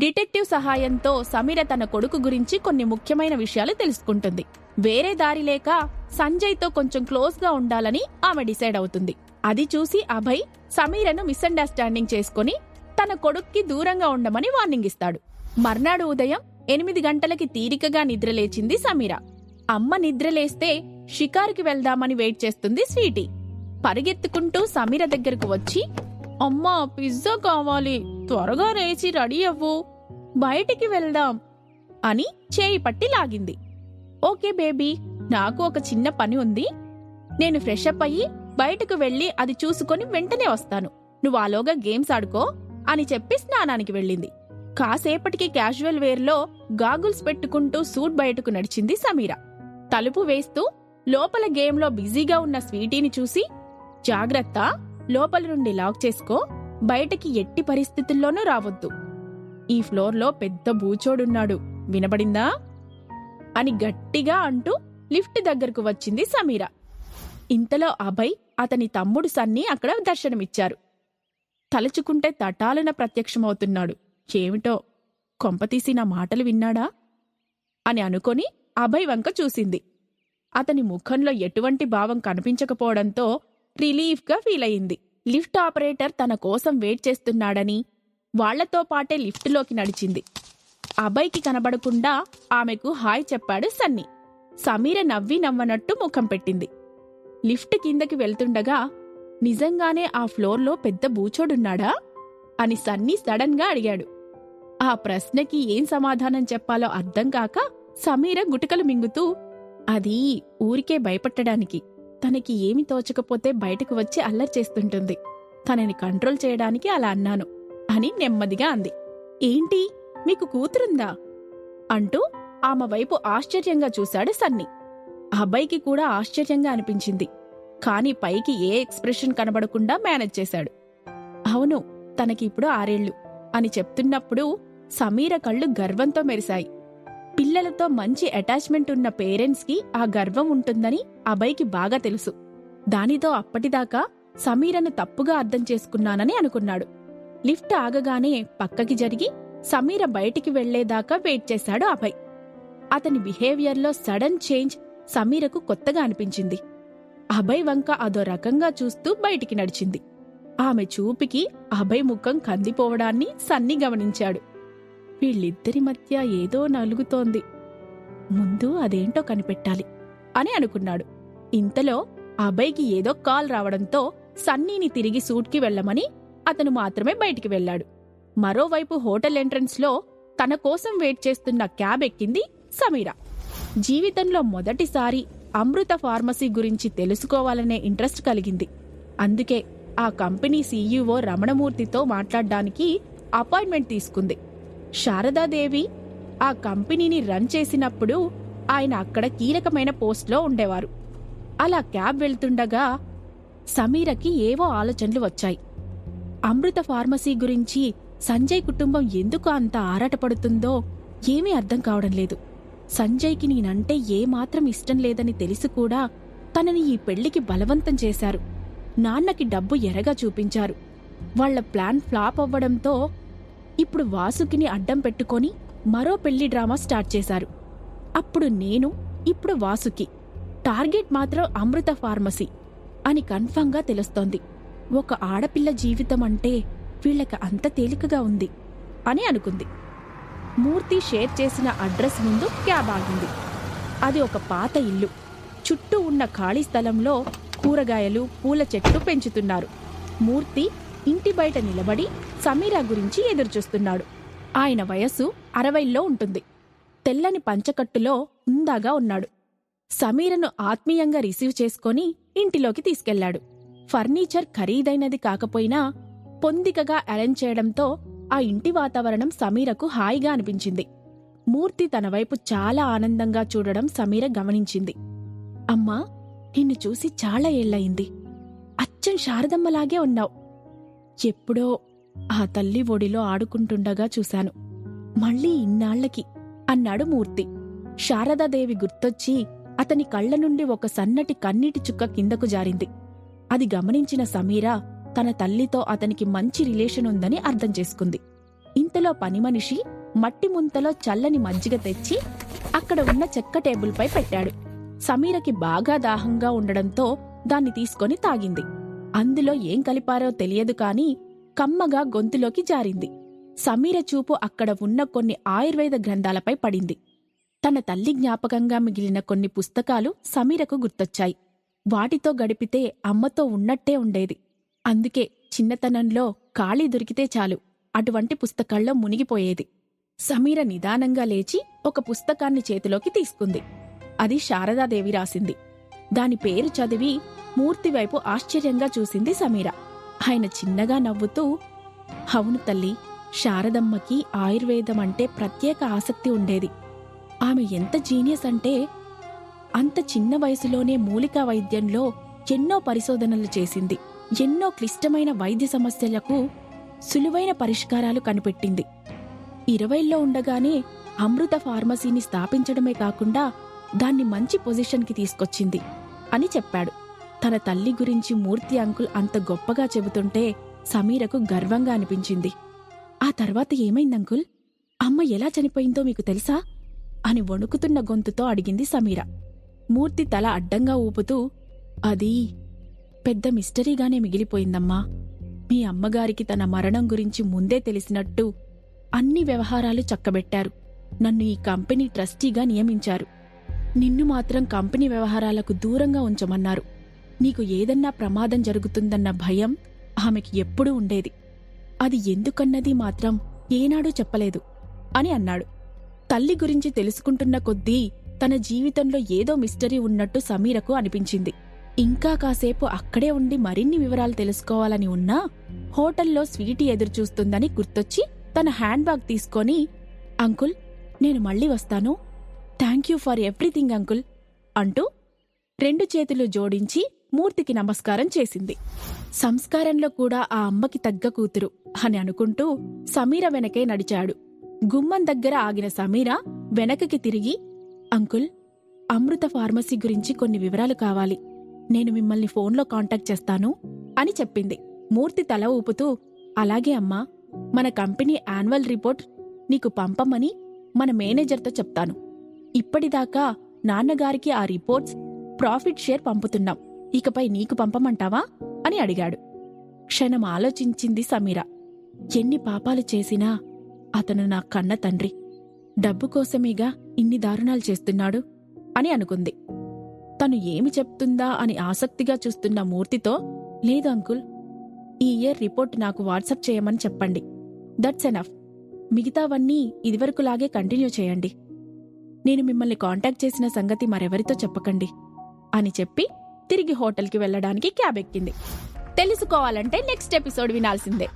Detective సహాయంతో సమీర తన కొడుకు గురించి కొన్ని ముఖ్యమైన విషయాలు తెలుసుకుంటుంది. వేరే దారి లేక సంజయ్తో కొంచెం క్లోజ్గా ఉండాలని ఆమె డిసైడ్ అవుతుంది. అది చూసి అభయ్ సమీరను మిస్అండర్స్టాండింగ్ చేసుకుని తన కొడుక్కి దూరంగా ఉండమని వార్నింగ్ ఇస్తాడు. మర్నాడు ఉదయం ఎనిమిది గంటలకి తీరికగా నిద్రలేచింది సమీర. అమ్మ నిద్రలేస్తే షికారుకి వెళ్దామని వెయిట్ చేస్తుంది స్వీటీ. పరిగెత్తుకుంటూ సమీర దగ్గరకు వచ్చి అమ్మా పిజ్జా కావాలి. త్వరగా రేచి రెడీ అవ్వు. బయటికి వెళ్దాం అని చేయి పట్టి లాగింది. ఓకే బేబీ నాకు ఒక చిన్న పని ఉంది. నేను ఫ్రెష్ అప్ అయ్యి బయటకు వెళ్ళి అది చూసుకొని వెంటనే వస్తాను. నువ్వు ఆలోగా గేమ్స్ ఆడుకో అని చెప్పి స్నానానికి వెళ్ళింది. కాసేపటికి క్యాజువల్ వేర్లో గాగుల్స్ పెట్టుకుంటూ సూట్ బయటకు నడిచింది సమీర. తలుపు వేస్తూ లోపల గేమ్లో బిజీగా ఉన్న స్వీటీని చూసి జాగ్రత్త లోపల నుండి లాక్ చేసుకో. బయటకి ఎట్టి పరిస్థితుల్లోనూ రావద్దు. ఈ ఫ్లోర్లో పెద్ద బూచోడున్నాడు వినబడిందా? అని గట్టిగా అంటూ లిఫ్ట్ దగ్గరకు వచ్చింది సమీర. ఇంతలో అభయ్ అతని తమ్ముడు సన్నీ అక్కడ దర్శనమిచ్చారు. తలుచుకుంటే తటాలన ప్రత్యక్షమవుతున్నాడు. ఏమిటో? కొంపతీసి నా మాటలు విన్నాడా? అని అనుకొని అభయ్ వంక చూసింది. అతని ముఖంలో ఎటువంటి భావం కనిపించకపోవడంతో రిలీఫ్గా ఫీల్ అయింది లిఫ్ట్ ఆపరేటర్ తన కోసం వెయిట్ చేస్తున్నాడని వాళ్ళతో పాటే లిఫ్టులోకి నడిచింది. అభయ్కి కనబడకుండా ఆమెకు హాయ్ చెప్పాడు సన్నీ. సమీర నవ్వి నవ్వనట్టు ముఖం పెట్టింది. లిఫ్ట్ కిందకి వెళ్తుండగా నిజంగానే ఆ ఫ్లోర్లో పెద్ద బూచోడున్నాడా అని సన్నీ సడన్గా అడిగాడు. ఆ ప్రశ్నకి ఏం సమాధానం చెప్పాలో అర్థం కాక సమీర గుటకలు మింగుతూ అది ఊరికే భయపట్టడానికి. తనకి ఏమి తోచకపోతే బయటకు వచ్చి అల్లరి చేస్తుంటుంది. తనని కంట్రోల్ చేయడానికి అలా అన్నాను అని నెమ్మదిగా అంది. ఏంటి? మీకు కూతురుందా? అంటూ ఆమె వైపు ఆశ్చర్యంగా చూశాడు సన్నీ. అబ్బాయికి కూడా ఆశ్చర్యంగా అనిపించింది. కాని పైకి ఏ ఎక్స్ప్రెషన్ కనబడకుండా మేనేజ్ చేశాడు. అవును తనకి ఇప్పుడు ఆరేళ్ళు అని చెప్తున్నప్పుడు సమీర కళ్ళు గర్వంతో మెరిశాయి. పిల్లలతో మంచి అటాచ్మెంట్ ఉన్న పేరెంట్స్కి ఆ గర్వం ఉంటుందని అభయ్కి బాగా తెలుసు. దానితో అప్పటిదాకా సమీరను తప్పుగా అర్థం చేసుకున్నానని అనుకున్నాడు. లిఫ్ట్ ఆగగానే పక్కకి జరిగి సమీర బయటికి వెళ్ళేదాకా వెయిట్ చేశాడు అభయ్. అతని బిహేవియర్లో సడన్ చేంజ్ సమీరకు కొత్తగా అనిపించింది. అభయ్ వంక అదో రకంగా చూస్తూ బయటికి నడిచింది. ఆమె చూపికి అభయ్ ముఖం కందిపోవడాన్ని సన్ని గమనించాడు. వీళ్ళిద్దరి మధ్య ఏదో నలుగుతోంది. ముందు అదేంటో కనిపెట్టాలి అని అనుకున్నాడు. ఇంతలో అభయ్కి ఏదో కాల్ రావడంతో సన్నీని తిరిగి సూట్కి వెళ్ళమని అతను మాత్రమే బయటికి వెళ్ళాడు. మరోవైపు హోటల్ ఎంట్రన్స్లో తన కోసం వెయిట్ చేస్తున్న క్యాబ్ ఎక్కింది సమీర. జీవితంలో మొదటిసారి అమృత ఫార్మసీ గురించి తెలుసుకోవాలనే ఇంట్రెస్ట్ కలిగింది. అందుకే ఆ కంపెనీ సీఈఓ రమణమూర్తితో మాట్లాడడానికి అపాయింట్మెంట్ తీసుకుంది. శారదాదేవి ఆ కంపెనీని రన్ చేసినప్పుడు ఆయన అక్కడ కీలకమైన పోస్ట్లో ఉండేవారు. అలా క్యాబ్ వెళ్తుండగా సమీరకి ఏవో ఆలోచనలు వచ్చాయి. అమృత ఫార్మసీ గురించి సంజయ్ కుటుంబం ఎందుకు అంత ఆరాటపడుతుందో ఏమీ అర్థం కావడం లేదు. సంజయ్కి నేనంటే ఏమాత్రం ఇష్టం లేదని తెలిసి కూడా తనని ఈ పెళ్ళికి బలవంతం చేశారు. నాన్నకి డబ్బు ఎరగా చూపించారు. వాళ్ళ ప్లాన్ ఫ్లాప్ అవ్వడంతో ఇప్పుడు వాసుకిని అడ్డం పెట్టుకొని మరో పెళ్ళి డ్రామా స్టార్ట్ చేశారు. అప్పుడు నేను ఇప్పుడు వాసుకి. టార్గెట్ మాత్రం అమృత ఫార్మసీ అని కన్ఫర్మ్గా తెలుస్తోంది. ఒక ఆడపిల్ల జీవితం అంటే వీళ్ళకి అంత తేలికగా ఉంది అని అనుకుంది. మూర్తి షేర్ చేసిన అడ్రస్ ముందు క్యాబ్ ఆగింది. అది ఒక పాత ఇల్లు. చుట్టూ ఉన్న ఖాళీ స్థలంలో కూరగాయలు పూల చెట్లు పెంచుతున్నారు. మూర్తి ఇంటి బయట నిలబడి సమీరా గురించి ఎదురుచూస్తున్నాడు. ఆయన వయస్సు అరవైల్లో ఉంటుంది. తెల్లని పంచకట్టులో ఉందాగా ఉన్నాడు. సమీరను ఆత్మీయంగా రిసీవ్ చేసుకొని ఇంటిలోకి తీసుకెళ్ళాడు. ఫర్నిచర్ ఖరీదైనది కాకపోయినా పొందికగా అరేంజ్ చేయడంతో ఆ ఇంటి వాతావరణం సమీరకు హాయిగా అనిపించింది. మూర్తి తన వైపు చాలా ఆనందంగా చూడడం సమీర గమనించింది. అమ్మా నిన్ను చూసి చాలా ఏళ్ళయింది అచ్చం శారదమ్మలాగే ఉన్నావు. ఎప్పుడో ఆ తల్లి ఒడిలో ఆడుకుంటుండగా చూశాను. మళ్ళీ ఇన్నాళ్ళకి అన్నాడు మూర్తి. శారదాదేవి గుర్తొచ్చి అతని కళ్ళ నుండి ఒక సన్నటి కన్నీటి చుక్క కిందకు జారింది. అది గమనించిన సమీరా తన తల్లితో అతనికి మంచి రిలేషన్ ఉందని అర్థం చేసుకుంది. ఇంతలో పనిమనిషి మట్టి ముంతలో చల్లని మజ్జిగ తెచ్చి అక్కడ ఉన్న చెక్క టేబుల్పై పెట్టాడు. సమీరకి బాగా దాహంగా ఉండడంతో దాన్ని తీసుకొని తాగింది. అందులో ఏం కలిపారో తెలియదు కాని కమ్మగా గొంతులోకి జారింది. సమీర చూపు అక్కడ ఉన్న కొన్ని ఆయుర్వేద గ్రంథాలపై పడింది. తన తల్లి జ్ఞాపకంగా మిగిలిన కొన్ని పుస్తకాలు సమీరకు గుర్తొచ్చాయి. వాటితో గడిపితే అమ్మతో ఉన్నట్టే ఉండేది. అందుకే చిన్నతనంలో ఖాళీ దొరికితే చాలు అటువంటి పుస్తకాల్లో మునిగిపోయేది. సమీర నిదానంగా లేచి ఒక పుస్తకాన్ని చేతిలోకి తీసుకుంది. అది శారదాదేవి రాసింది. దాని పేరు చదివి మూర్తివైపు ఆశ్చర్యంగా చూసింది సమీర. ఆయన చిన్నగా నవ్వుతూ అవును తల్లి శారదమ్మకి ఆయుర్వేదం అంటే ప్రత్యేక ఆసక్తి ఉండేది. ఆమె ఎంత జీనియస్ అంటే అంత చిన్న వయసులోనే మూలికా వైద్యంలో ఎన్నో పరిశోధనలు చేసింది. ఎన్నో క్లిష్టమైన వైద్య సమస్యలకు సులువైన పరిష్కారాలు కనిపెట్టింది. ఇరవైల్లో ఉండగానే అమృత ఫార్మసీని స్థాపించడమే కాకుండా దాన్ని మంచి పొజిషన్కి తీసుకొచ్చింది అని చెప్పాడు. తన తల్లి గురించి మూర్తి అంకుల్ అంత గొప్పగా చెబుతుంటే సమీరకు గర్వంగా అనిపించింది. ఆ తర్వాత ఏమైంది అంకుల్? అమ్మ ఎలా చనిపోయిందో మీకు తెలుసా? అని వణుకుతున్న గొంతుతో అడిగింది సమీర. మూర్తి తల అడ్డంగా ఊపుతూ అది పెద్ద మిస్టరీగానే మిగిలిపోయిందమ్మా. మీ అమ్మగారికి తన మరణం గురించి ముందే తెలిసినట్టు అన్ని వ్యవహారాలు చక్కబెట్టారు. నన్ను ఈ కంపెనీ ట్రస్టీగా నియమించారు. నిన్ను మాత్రం కంపెనీ వ్యవహారాలకు దూరంగా ఉంచమన్నారు. నీకు ఏదన్నా ప్రమాదం జరుగుతుందన్న భయం ఆమెకి ఎప్పుడూ ఉండేది. అది ఎందుకన్నది మాత్రం ఏనాడూ చెప్పలేదు అని అన్నాడు. తల్లి గురించి తెలుసుకుంటున్న కొద్దీ తన జీవితంలో ఏదో మిస్టరీ ఉన్నట్టు సమీరకు అనిపించింది. ఇంకా కాసేపు అక్కడే ఉండి మరిన్ని వివరాలు తెలుసుకోవాలని ఉన్నా హోటల్లో స్వీటీ ఎదురుచూస్తుందని గుర్తొచ్చి తన హ్యాండ్ బ్యాగ్ తీసుకొని అంకుల్ నేను మళ్ళీ వస్తాను. Thank you for everything uncle అంటూ రెండు చేతులు జోడించి మూర్తికి నమస్కారం చేసింది. సంస్కారంలో కూడా ఆ అమ్మకి తగ్గ కూతురు అని అనుకుంటూ సమీర వెనకే నడిచాడు. గుమ్మం దగ్గర ఆగిన సమీర వెనకకి తిరిగి అంకుల్ అమృత ఫార్మసీ గురించి కొన్ని వివరాలు కావాలి. నేను మిమ్మల్ని ఫోన్లో కాంటాక్ట్ చేస్తాను అని చెప్పింది. మూర్తి తల ఊపుతూ అలాగే అమ్మా మన కంపెనీ యాన్యువల్ రిపోర్ట్ నీకు పంపమని మన మేనేజర్తో చెప్తాను. ఇప్పటిదాకా నాన్నగారికి ఆ రిపోర్ట్స్ ప్రాఫిట్ షేర్ పంపుతున్నాం. ఇకపై నీకు పంపమంటావా? అని అడిగాడు. క్షణం ఆలోచించింది సమీర. ఎన్ని పాపాలు చేసినా అతను నా కన్న తండ్రి. డబ్బు కోసమేగా ఇన్ని దారుణాలు చేస్తున్నాడు? అని అనుకుంది. తను ఏమి చెప్తుందా అని ఆసక్తిగా చూస్తున్న మూర్తితో లేదు అంకుల్ ఈ ఇయర్ రిపోర్ట్ నాకు వాట్సప్ చేయమని చెప్పండి. That's enough. మిగతావన్నీ ఇదివరకులాగే కంటిన్యూ చేయండి. నేను మిమ్మల్ని కాంటాక్ట్ చేసిన సంగతి మరెవరితో చెప్పకండి అని చెప్పి తిరిగి హోటల్కి వెళ్ళడానికి క్యాబ్ ఎక్కింది. తెలుసుకోవాలంటే నెక్స్ట్ ఎపిసోడ్ వినాల్సిందే.